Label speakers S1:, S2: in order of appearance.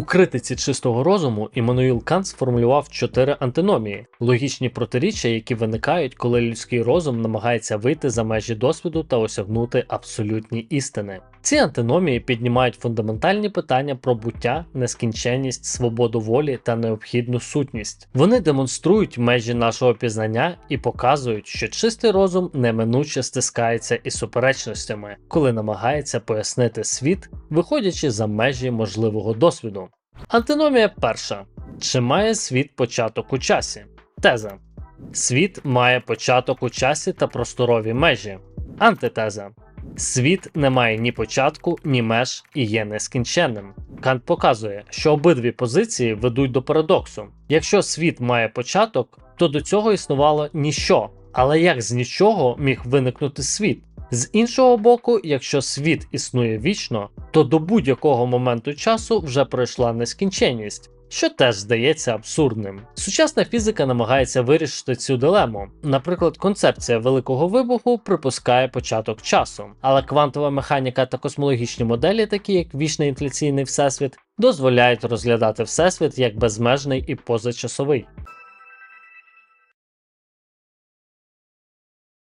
S1: У критиці чистого розуму Іммануїл Кант сформулював чотири антиномії логічні протиріччя, які виникають, коли людський розум намагається вийти за межі досвіду та осягнути абсолютні істини. Ці антиномії піднімають фундаментальні питання про буття, нескінченність, свободу волі та необхідну сутність. Вони демонструють межі нашого пізнання і показують, що чистий розум неминуче стискається із суперечностями, коли намагається пояснити світ, виходячи за межі можливого досвіду. Антиномія перша: чи має світ початок у часі? Теза. Світ має початок у часі та просторові межі. Антитеза. Світ не має ні початку, ні меж і є нескінченним. Кант показує, що обидві позиції ведуть до парадоксу. Якщо світ має початок, то до цього існувало ніщо. Але як з нічого міг виникнути світ? З іншого боку, якщо світ існує вічно, то до будь-якого моменту часу вже пройшла нескінченність, що теж здається абсурдним. Сучасна фізика намагається вирішити цю дилему. Наприклад, концепція великого вибуху припускає початок часу, але квантова механіка та космологічні моделі, такі як вічний інфляційний всесвіт, дозволяють розглядати всесвіт як безмежний і позачасовий.